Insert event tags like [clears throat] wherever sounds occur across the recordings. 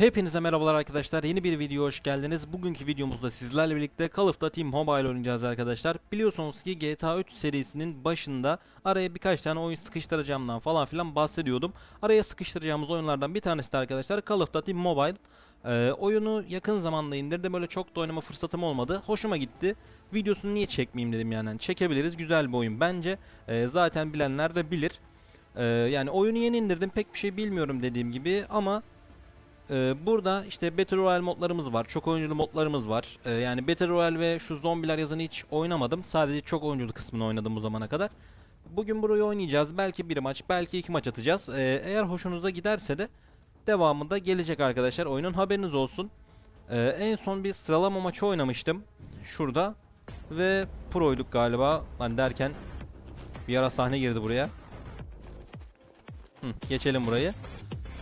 Hepinize merhabalar arkadaşlar. Yeni bir video hoş geldiniz. Bugünkü videomuzda sizlerle birlikte Call of Duty Mobile oynayacağız arkadaşlar. Biliyorsunuz ki GTA 3 serisinin başında araya birkaç tane oyun sıkıştıracağımdan falan filan bahsediyordum. Araya sıkıştıracağımız oyunlardan bir tanesi de arkadaşlar Call of Duty Mobile. Ee, oyunu yakın zamanda indirdim. Böyle çok da oynama fırsatım olmadı. Hoşuma gitti. Videosunu niye çekmeyeyim dedim yani. Hani çekebiliriz. Güzel bir oyun bence. Ee, zaten bilenler de bilir. Ee, yani oyunu yeni indirdim. Pek bir şey bilmiyorum dediğim gibi ama ee, burada işte Battle Royale modlarımız var. Çok oyunculu modlarımız var. Ee, yani Battle Royale ve şu zombiler yazını hiç oynamadım. Sadece çok oyunculu kısmını oynadım bu zamana kadar. Bugün burayı oynayacağız. Belki bir maç, belki iki maç atacağız. Ee, eğer hoşunuza giderse de devamında gelecek arkadaşlar. Oyunun haberiniz olsun. Ee, en son bir sıralama maçı oynamıştım. Şurada. Ve pro'yduk galiba. Lan derken bir ara sahne girdi buraya. Hı, geçelim burayı.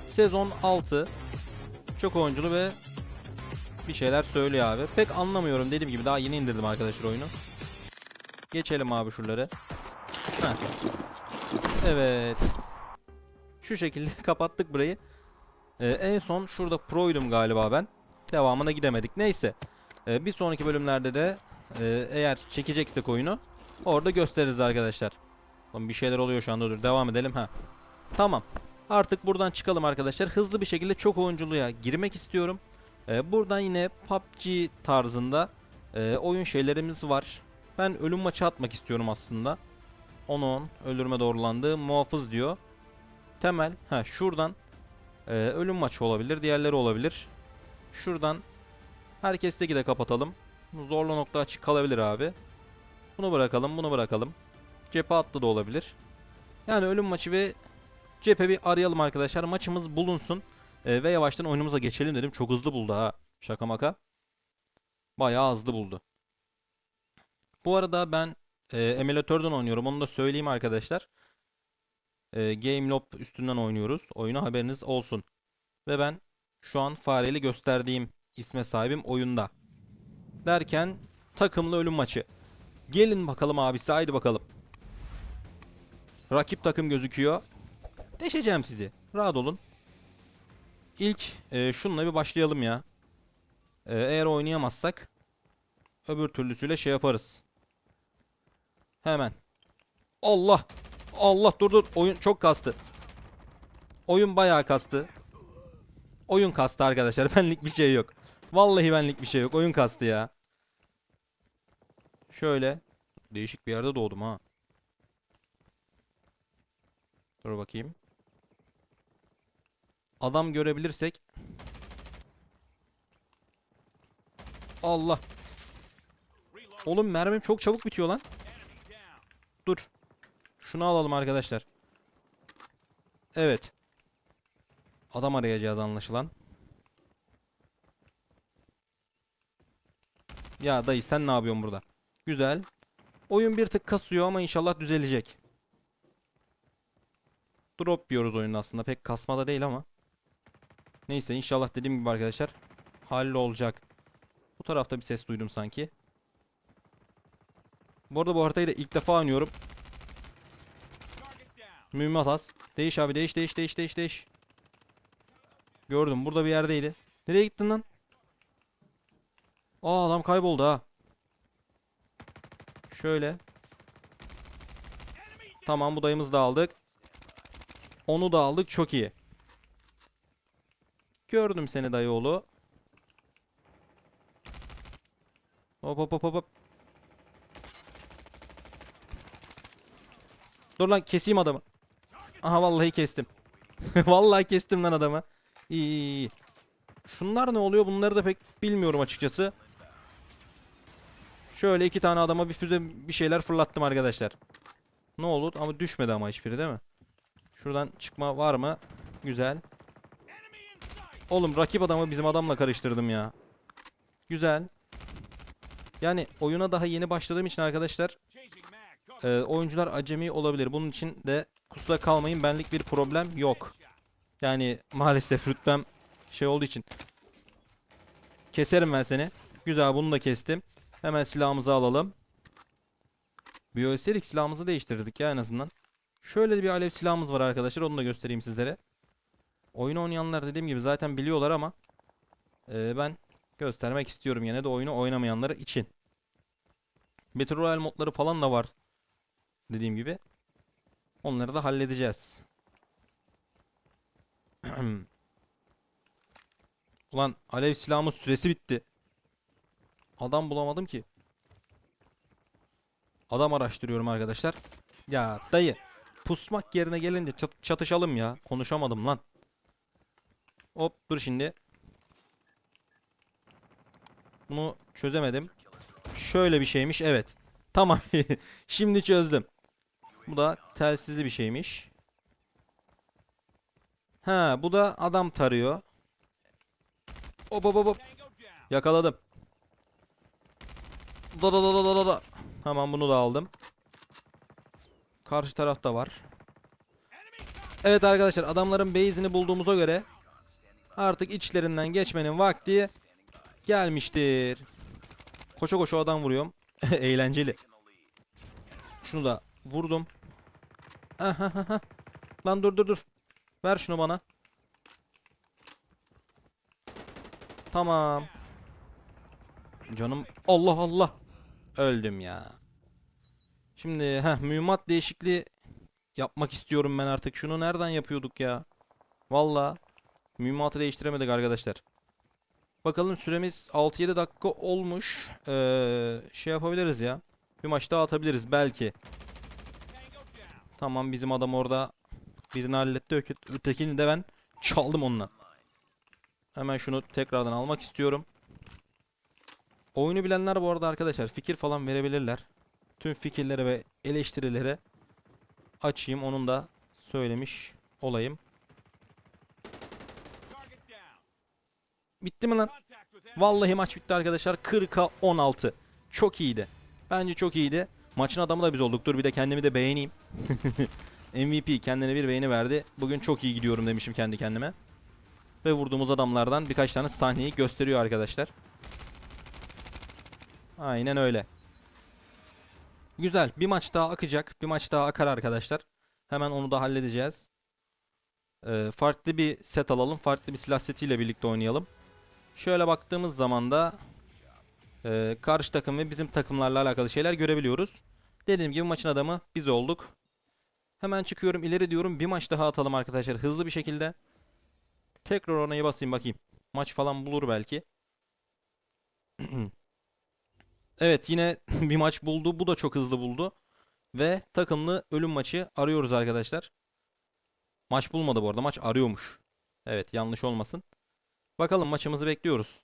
Sezon 6. Çok oyunculu ve bir şeyler söylüyor abi. Pek anlamıyorum dediğim gibi daha yeni indirdim arkadaşlar oyunu. Geçelim abi şuraları. Heh. Evet. Şu şekilde [laughs] kapattık burayı. Ee, en son şurada pro'ydum galiba ben. Devamına gidemedik. Neyse. Ee, bir sonraki bölümlerde de e, eğer çekeceksek oyunu orada gösteririz arkadaşlar. Oğlum bir şeyler oluyor şu anda dur. Devam edelim ha. Tamam. Artık buradan çıkalım arkadaşlar. Hızlı bir şekilde çok oyunculuğa girmek istiyorum. Ee, buradan yine PUBG tarzında e, oyun şeylerimiz var. Ben ölüm maçı atmak istiyorum aslında. 10-10 ölürme doğrulandı. Muhafız diyor. Temel. Ha şuradan e, ölüm maçı olabilir. Diğerleri olabilir. Şuradan herkesteki de kapatalım. Zorlu nokta açık kalabilir abi. Bunu bırakalım, bunu bırakalım. Cephe attı da olabilir. Yani ölüm maçı ve cephe bir arayalım arkadaşlar. Maçımız bulunsun. Ee, ve yavaştan oyunumuza geçelim dedim. Çok hızlı buldu ha. Şaka maka. Bayağı hızlı buldu. Bu arada ben e, emülatörden oynuyorum. Onu da söyleyeyim arkadaşlar. E, GameLob üstünden oynuyoruz. Oyuna haberiniz olsun. Ve ben şu an fareli gösterdiğim isme sahibim oyunda. Derken takımlı ölüm maçı. Gelin bakalım abisi haydi bakalım. Rakip takım gözüküyor. Deşeceğim sizi. Rahat olun. İlk e, şununla bir başlayalım ya. E, eğer oynayamazsak öbür türlüsüyle şey yaparız. Hemen. Allah. Allah dur dur. Oyun çok kastı. Oyun bayağı kastı. Oyun kastı arkadaşlar. [laughs] Benlik bir şey yok. Vallahi benlik bir şey yok. Oyun kastı ya. Şöyle. Değişik bir yerde doğdum ha. Dur bakayım. Adam görebilirsek. Allah. Oğlum mermim çok çabuk bitiyor lan. Dur. Şunu alalım arkadaşlar. Evet. Adam arayacağız anlaşılan. Ya dayı sen ne yapıyorsun burada? Güzel. Oyun bir tık kasıyor ama inşallah düzelecek. Drop yiyoruz oyunun aslında. Pek kasmada değil ama. Neyse inşallah dediğim gibi arkadaşlar hallolacak. Bu tarafta bir ses duydum sanki. Bu arada bu haritayı da ilk defa oynuyorum. Mühimmat az. Değiş abi değiş değiş değiş değiş değiş. Gördüm burada bir yerdeydi. Nereye gittin lan? Aa adam kayboldu ha. Şöyle. Tamam bu dayımızı da aldık. Onu da aldık çok iyi. Gördüm seni dayıoğlu. Hop hop hop hop. Dur lan keseyim adamı. Aha vallahi kestim. [laughs] vallahi kestim lan adamı. İyi, iyi iyi. Şunlar ne oluyor? Bunları da pek bilmiyorum açıkçası. Şöyle iki tane adama bir füze bir şeyler fırlattım arkadaşlar. Ne olur ama düşmedi ama hiçbiri değil mi? Şuradan çıkma var mı? Güzel. Oğlum rakip adamı bizim adamla karıştırdım ya. Güzel. Yani oyuna daha yeni başladığım için arkadaşlar e, oyuncular acemi olabilir. Bunun için de kusura kalmayın benlik bir problem yok. Yani maalesef rütbem şey olduğu için. Keserim ben seni. Güzel bunu da kestim. Hemen silahımızı alalım. Biyoserik silahımızı değiştirdik ya en azından. Şöyle bir alev silahımız var arkadaşlar. Onu da göstereyim sizlere. Oyun oynayanlar dediğim gibi zaten biliyorlar ama Ee, ben göstermek istiyorum yine de oyunu oynamayanlar için. Battle Royale modları falan da var. Dediğim gibi. Onları da halledeceğiz. [clears throat] Ulan alev silahımın süresi bitti. Adam bulamadım ki. Adam araştırıyorum arkadaşlar. Ya dayı. Pusmak yerine gelince çat- çatışalım ya. Konuşamadım lan. Hop dur şimdi. Bunu çözemedim. Şöyle bir şeymiş. Evet. Tamam. [laughs] Şimdi çözdüm. Bu da telsizli bir şeymiş. Ha, bu da adam tarıyor. Hop hop hop. Yakaladım. Da da da da da da. Tamam bunu da aldım. Karşı tarafta var. Evet arkadaşlar adamların base'ini bulduğumuza göre artık içlerinden geçmenin vakti gelmiştir. Koşa koşa adam vuruyorum. [laughs] Eğlenceli. Şunu da vurdum. Ahahaha. Lan dur dur dur. Ver şunu bana. Tamam. Canım Allah Allah. Öldüm ya. Şimdi heh mühimmat değişikliği yapmak istiyorum ben artık. Şunu nereden yapıyorduk ya? Valla mühimmatı değiştiremedik arkadaşlar. Bakalım süremiz 6-7 dakika olmuş. Ee, şey yapabiliriz ya. Bir maç daha atabiliriz belki. Tamam bizim adam orada birini halletti. Ötekini de ben çaldım onunla. Hemen şunu tekrardan almak istiyorum. Oyunu bilenler bu arada arkadaşlar fikir falan verebilirler. Tüm fikirlere ve eleştirilere açayım. Onun da söylemiş olayım. Bitti mi lan? Vallahi maç bitti arkadaşlar. 40'a 16. Çok iyiydi. Bence çok iyiydi. Maçın adamı da biz olduk. Dur bir de kendimi de beğeneyim. [laughs] MVP kendine bir beğeni verdi. Bugün çok iyi gidiyorum demişim kendi kendime. Ve vurduğumuz adamlardan birkaç tane sahneyi gösteriyor arkadaşlar. Aynen öyle. Güzel. Bir maç daha akacak. Bir maç daha akar arkadaşlar. Hemen onu da halledeceğiz. Ee, farklı bir set alalım. Farklı bir silah setiyle birlikte oynayalım. Şöyle baktığımız zaman da e, karşı takım ve bizim takımlarla alakalı şeyler görebiliyoruz. Dediğim gibi maçın adamı biz olduk. Hemen çıkıyorum ileri diyorum. Bir maç daha atalım arkadaşlar hızlı bir şekilde. Tekrar oraya basayım bakayım. Maç falan bulur belki. [clears throat] Evet yine [clears throat] bir maç buldu. Bu da çok hızlı buldu. Ve takımlı ölüm maçı arıyoruz arkadaşlar. Maç bulmadı bu arada. Maç arıyormuş. Evet yanlış olmasın. Bakalım maçımızı bekliyoruz.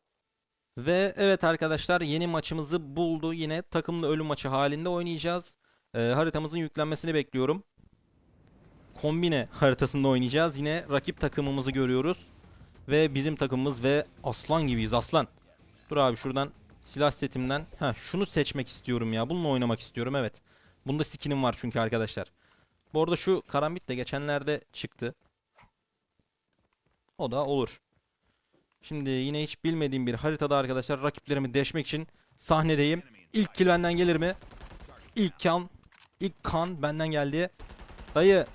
Ve evet arkadaşlar yeni maçımızı buldu. Yine takımlı ölüm maçı halinde oynayacağız. Ee, haritamızın yüklenmesini bekliyorum. Kombine haritasında oynayacağız. Yine rakip takımımızı görüyoruz. Ve bizim takımımız ve aslan gibiyiz aslan. Dur abi şuradan silah setimden. Ha şunu seçmek istiyorum ya. Bununla oynamak istiyorum evet. Bunda skinim var çünkü arkadaşlar. Bu arada şu karambit de geçenlerde çıktı. O da olur. Şimdi yine hiç bilmediğim bir haritada arkadaşlar rakiplerimi deşmek için sahnedeyim. İlk kill benden gelir mi? İlk kan, ilk kan benden geldi. Dayı.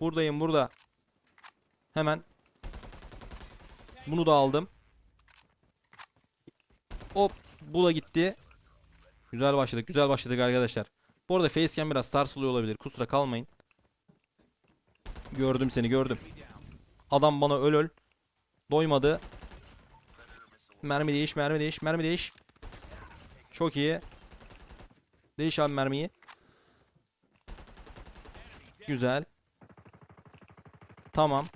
Buradayım burada. Hemen. Bunu da aldım. Hop. Bu da gitti. Güzel başladık. Güzel başladık arkadaşlar. Bu arada facecam biraz sarsılıyor olabilir. Kusura kalmayın. Gördüm seni gördüm. Adam bana öl öl. Doymadı. Mermi değiş, mermi değiş, mermi değiş. Çok iyi. Değiş abi mermiyi. Güzel. Tamam.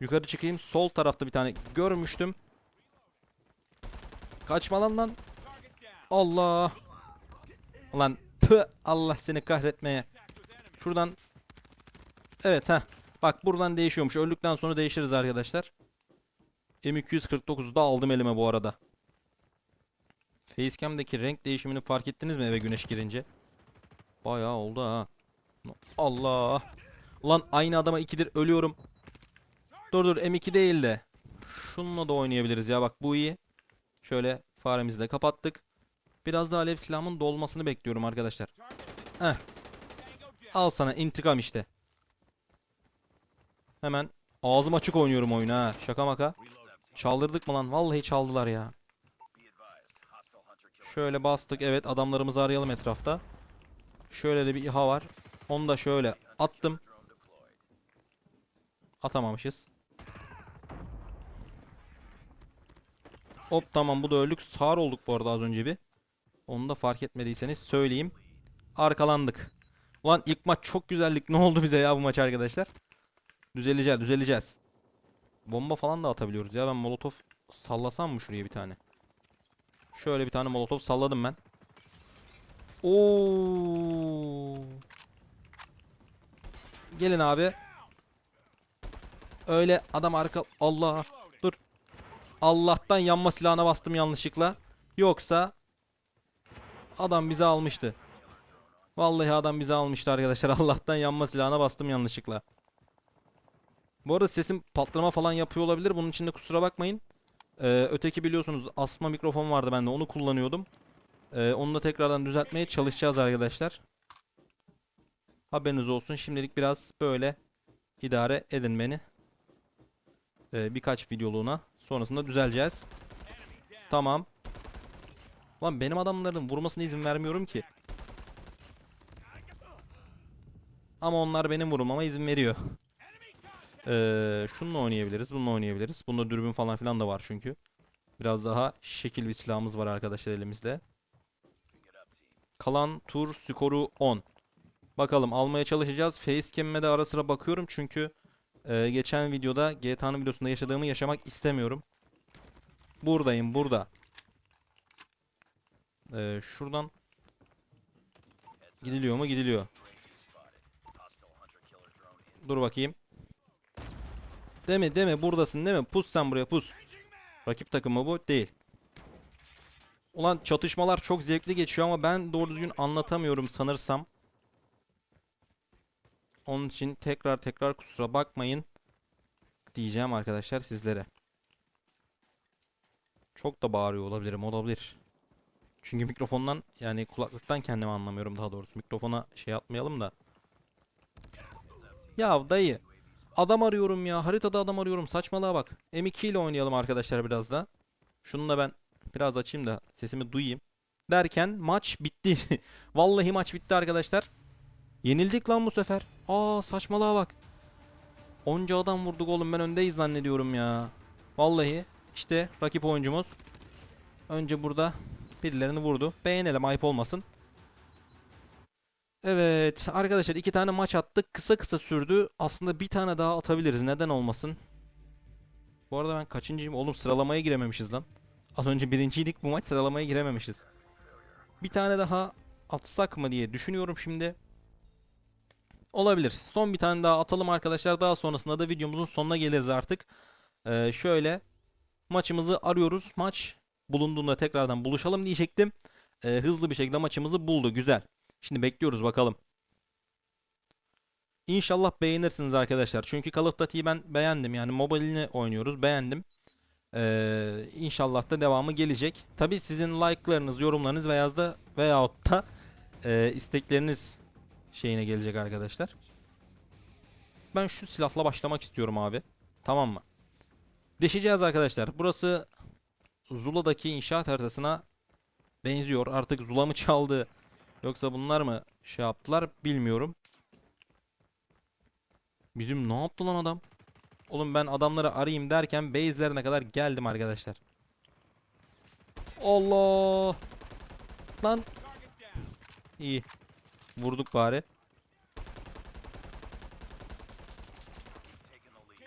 Yukarı çıkayım. Sol tarafta bir tane görmüştüm. Kaçma lan lan. Allah. Ulan tüh, Allah seni kahretmeye. Şuradan. Evet ha. Bak buradan değişiyormuş. Öldükten sonra değişiriz arkadaşlar. M249'u da aldım elime bu arada. Facecam'daki renk değişimini fark ettiniz mi eve güneş girince? Bayağı oldu ha. Allah. Ulan aynı adama ikidir ölüyorum. Dur dur M2 değil de. Şununla da oynayabiliriz ya bak bu iyi. Şöyle faremizi de kapattık. Biraz daha alev silahımın dolmasını bekliyorum arkadaşlar. Heh. Al sana intikam işte. Hemen ağzım açık oynuyorum oyunu ha. Şaka maka. Çaldırdık mı lan? Vallahi çaldılar ya. Şöyle bastık. Evet adamlarımızı arayalım etrafta. Şöyle de bir İHA var. Onu da şöyle attım. Atamamışız. Hop tamam bu da öldük. Sağır olduk bu arada az önce bir. Onu da fark etmediyseniz söyleyeyim. Arkalandık. Ulan ilk maç çok güzellik. Ne oldu bize ya bu maç arkadaşlar? Düzeleceğiz, düzeleceğiz. Bomba falan da atabiliyoruz ya. Ben molotof sallasam mı şuraya bir tane? Şöyle bir tane molotof salladım ben. Oo. Gelin abi. Öyle adam arka Allah dur. Allah'tan yanma silahına bastım yanlışlıkla. Yoksa adam bizi almıştı. Vallahi adam bizi almıştı arkadaşlar. [laughs] Allah'tan yanma silahına bastım yanlışlıkla. Bu arada sesim patlama falan yapıyor olabilir. Bunun için de kusura bakmayın. Ee, öteki biliyorsunuz asma mikrofon vardı bende. Onu kullanıyordum. Ee, onu da tekrardan düzeltmeye çalışacağız arkadaşlar. Haberiniz olsun. Şimdilik biraz böyle idare edin beni. Ee, birkaç videoluğuna. Sonrasında düzeleceğiz. Tamam. Lan benim adamların vurmasına izin vermiyorum ki. Ama onlar benim vurmama izin veriyor. Ee, şununla oynayabiliriz. Bununla oynayabiliriz. Bunda dürbün falan filan da var çünkü. Biraz daha şekil bir silahımız var arkadaşlar elimizde. Kalan tur skoru 10. Bakalım almaya çalışacağız. Facecam'e de ara sıra bakıyorum çünkü e, geçen videoda GTA'nın videosunda yaşadığımı yaşamak istemiyorum. Buradayım burada. Ee, şuradan gidiliyor mu? Gidiliyor. Dur bakayım. Deme deme buradasın değil mi? Pus sen buraya pus. Rakip takımı bu değil. Ulan çatışmalar çok zevkli geçiyor ama ben doğru düzgün anlatamıyorum sanırsam. Onun için tekrar tekrar kusura bakmayın diyeceğim arkadaşlar sizlere. Çok da bağırıyor olabilirim olabilir. Çünkü mikrofondan yani kulaklıktan kendimi anlamıyorum daha doğrusu. Mikrofona şey atmayalım da. Ya dayı. Adam arıyorum ya. Haritada adam arıyorum. Saçmalığa bak. M2 ile oynayalım arkadaşlar biraz da. Şunu da ben biraz açayım da sesimi duyayım. Derken maç bitti. [laughs] Vallahi maç bitti arkadaşlar. Yenildik lan bu sefer. Aa saçmalığa bak. Onca adam vurduk oğlum ben öndeyiz zannediyorum ya. Vallahi işte rakip oyuncumuz önce burada birilerini vurdu. Beğenelim ayıp olmasın. Evet arkadaşlar iki tane maç attık. Kısa kısa sürdü. Aslında bir tane daha atabiliriz. Neden olmasın? Bu arada ben kaçıncıyım? Oğlum sıralamaya girememişiz lan. Az önce birinciydik bu maç sıralamaya girememişiz. Bir tane daha atsak mı diye düşünüyorum şimdi. Olabilir. Son bir tane daha atalım arkadaşlar. Daha sonrasında da videomuzun sonuna geliriz artık. Ee, şöyle maçımızı arıyoruz. Maç bulunduğunda tekrardan buluşalım diyecektim. Ee, hızlı bir şekilde maçımızı buldu. Güzel. Şimdi bekliyoruz bakalım. İnşallah beğenirsiniz arkadaşlar. Çünkü Call of Duty'yi ben beğendim. Yani mobilini oynuyoruz. Beğendim. Ee, inşallah da devamı gelecek. Tabi sizin like'larınız, yorumlarınız veya da veyahut da e, istekleriniz şeyine gelecek arkadaşlar. Ben şu silahla başlamak istiyorum abi. Tamam mı? Deşeceğiz arkadaşlar. Burası Zula'daki inşaat haritasına benziyor. Artık Zula mı çaldı? Yoksa bunlar mı şey yaptılar bilmiyorum. Bizim ne yaptı lan adam? Oğlum ben adamları arayayım derken base'lerine kadar geldim arkadaşlar. Allah! Lan! İyi. Vurduk bari.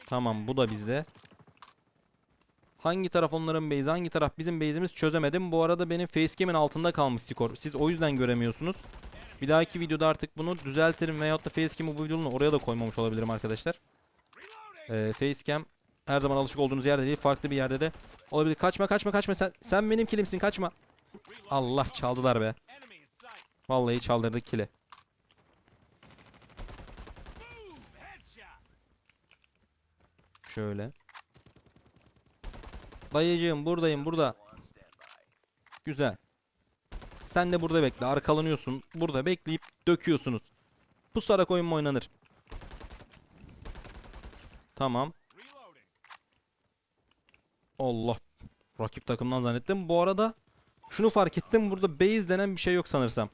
Tamam bu da bizde. Hangi taraf onların base'i, hangi taraf bizim base'imiz çözemedim. Bu arada benim facecam'in altında kalmış skor. Siz o yüzden göremiyorsunuz. Bir dahaki videoda artık bunu düzeltirim veyahut da facecam'ı bu videonun oraya da koymamış olabilirim arkadaşlar. Ee, facecam her zaman alışık olduğunuz yerde değil, farklı bir yerde de olabilir. Kaçma, kaçma, kaçma. Sen, sen benim kilimsin, kaçma. Allah çaldılar be. Vallahi çaldırdık kili. Şöyle. Dayıcığım buradayım burada. Güzel. Sen de burada bekle. Arkalanıyorsun. Burada bekleyip döküyorsunuz. Pusarak oyun mu oynanır? Tamam. Allah. Rakip takımdan zannettim. Bu arada şunu fark ettim. Burada base denen bir şey yok sanırsam.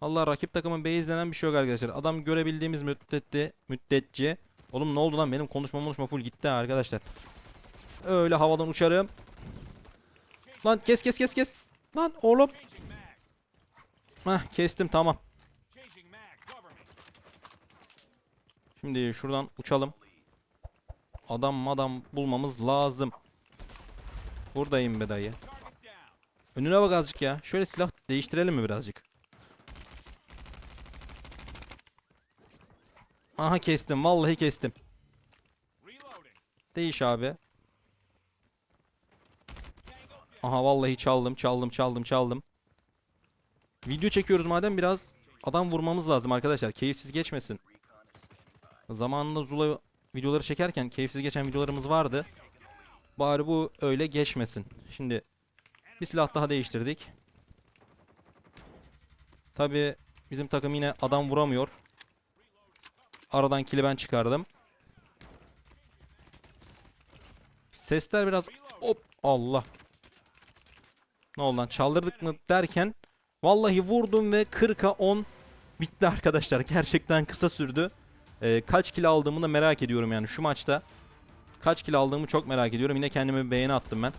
Allah rakip takımın base denen bir şey yok arkadaşlar. Adam görebildiğimiz müddetçe, müddetçe. Oğlum ne oldu lan benim konuşma konuşma full gitti arkadaşlar. Öyle havadan uçarım. Lan kes kes kes kes. Lan oğlum. Heh kestim tamam. Şimdi şuradan uçalım. Adam madam bulmamız lazım. Buradayım be dayı. Önüne bak azıcık ya. Şöyle silah değiştirelim mi birazcık? Aha kestim. Vallahi kestim. Değiş abi. Aha vallahi çaldım, çaldım, çaldım, çaldım. Video çekiyoruz madem biraz adam vurmamız lazım arkadaşlar. Keyifsiz geçmesin. Zamanında Zula videoları çekerken keyifsiz geçen videolarımız vardı. Bari bu öyle geçmesin. Şimdi bir silah daha değiştirdik. Tabi bizim takım yine adam vuramıyor. Aradan kili ben çıkardım. Sesler biraz hop Allah. Ne oldu lan çaldırdık mı derken vallahi vurdum ve 40'a 10 bitti arkadaşlar. [laughs] Gerçekten kısa sürdü. Ee, kaç kill aldığımı da merak ediyorum yani şu maçta. Kaç kill aldığımı çok merak ediyorum. Yine kendime bir beğeni attım ben.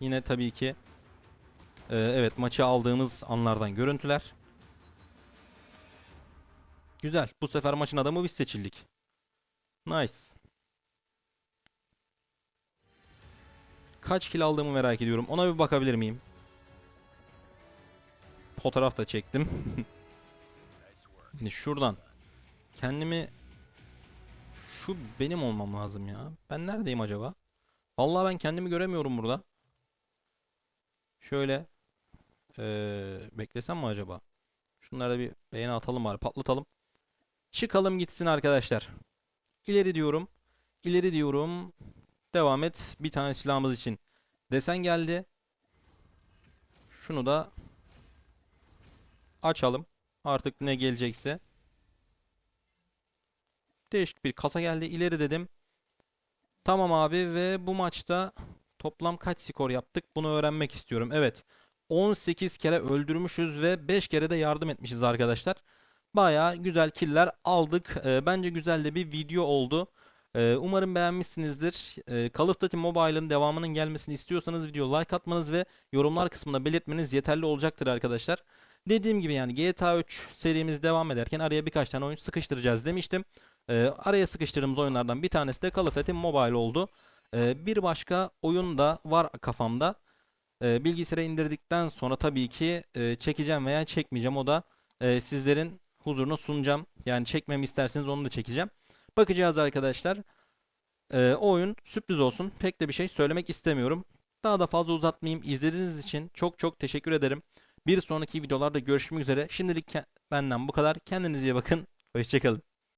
Yine tabii ki e, evet maçı aldığımız anlardan görüntüler. Güzel. Bu sefer maçın adamı biz seçildik. Nice. Kaç kill aldığımı merak ediyorum. Ona bir bakabilir miyim? Fotoğraf da çektim. [laughs] Şimdi şuradan kendimi şu benim olmam lazım ya. Ben neredeyim acaba? Vallahi ben kendimi göremiyorum burada. Şöyle eee, beklesem mi acaba? Şunlara bir beğeni atalım bari patlatalım. Çıkalım gitsin arkadaşlar. İleri diyorum. İleri diyorum. Devam et. Bir tane silahımız için desen geldi. Şunu da açalım. Artık ne gelecekse. Değişik bir kasa geldi. İleri dedim. Tamam abi ve bu maçta toplam kaç skor yaptık? Bunu öğrenmek istiyorum. Evet. 18 kere öldürmüşüz ve 5 kere de yardım etmişiz arkadaşlar. Baya güzel killer aldık. Ee, bence güzel de bir video oldu. Ee, umarım beğenmişsinizdir. Ee, Call of Duty Mobile'ın devamının gelmesini istiyorsanız video like atmanız ve yorumlar kısmında belirtmeniz yeterli olacaktır arkadaşlar. Dediğim gibi yani GTA 3 serimiz devam ederken araya birkaç tane oyun sıkıştıracağız demiştim. Ee, araya sıkıştırdığımız oyunlardan bir tanesi de Call of Duty Mobile oldu. Ee, bir başka oyun da var kafamda. Bilgisayara indirdikten sonra tabii ki e, çekeceğim veya çekmeyeceğim. O da e, sizlerin huzuruna sunacağım. Yani çekmemi isterseniz onu da çekeceğim. Bakacağız arkadaşlar. Ee, o oyun sürpriz olsun. Pek de bir şey söylemek istemiyorum. Daha da fazla uzatmayayım. İzlediğiniz için çok çok teşekkür ederim. Bir sonraki videolarda görüşmek üzere. Şimdilik benden bu kadar. Kendinize iyi bakın. Hoşçakalın.